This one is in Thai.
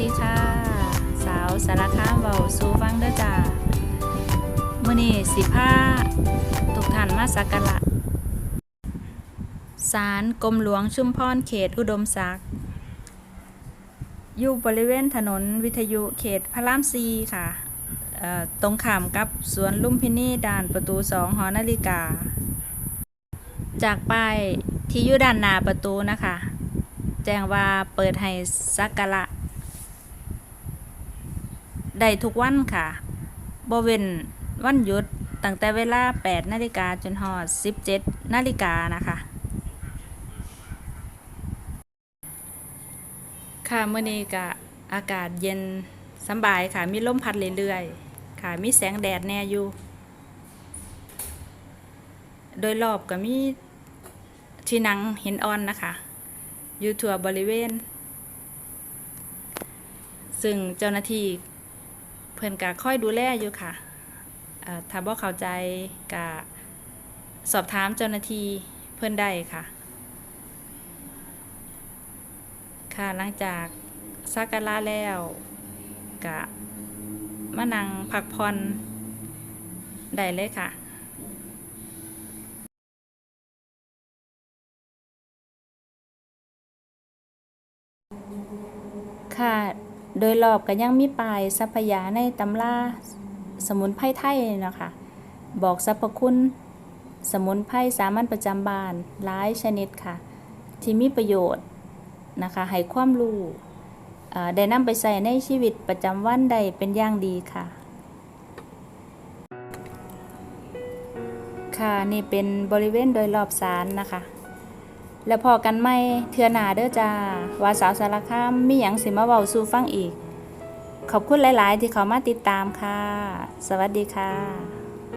ดีค่ะ สาวสารคามเบาสูฟังเด้อจ้ามื้อนี้สิพาทุกท่านมาสักการะศาลกรมหลวงชุมพรเขตอุดมศักดิ์อยู่บริเวณถนนวิทยุเขตพระรามซีค่ะตรงข้ามกับสวนลุมพินีด่านประตูสองหอนาฬิกา จากป้ายที่อยู่ด้านหน้าประตูนะคะ แจ้งว่าเปิดให้สักการะ ได้ทุกวันค่ะบเว้นวันหยุดตั้งแต่เวลา 8 นาฬิกาจนฮอด 17 นาฬิกานะคะ ค่ะเมื่อนี้ก็อากาศเย็นสบายค่ะ มีลมพัดเรื่อยๆ ค่ะ มีแสงแดดแน่อยู่ โดยรอบก็มีที่นังหินอ่อนนะคะ อยู่ทั่วบริเวณ ซึ่งเจ้าหน้าที่ เพิ่อนกะค่อยดูแลอยู่ค่ะถ้าบ่เข้าใจกะสอบถามเจ้าหน้าที่เพิ่อนได้ค่ะ ค่ะหลังจากสักการะแล้วกะมานั่งพักผ่อนได้เลยค่ะค่ะ โดยรอบก็ยังมีป้ายทรัพยาในตำราสมุนไพรไทยนะคะ บอกสรรพคุณ สมุนไพรสามัญประจำบ้านหลายชนิดค่ะ ที่มีประโยชน์นะคะให้ความรู้อ่อได้นำไปใส่ในชีวิตประจำวันได้เป็นอย่างดีค่ะ ค่ะนี่เป็นบริเวณโดยรอบศาลนะคะ แล้วพอกันไม่เทือนาเด้อจ้าว่าสาวสารคามมีหยังสิมาเว้าสู่ฟังอีก ขอบคุณหลาย ๆ ที่เขามาติดตามค่ะ สวัสดีค่ะ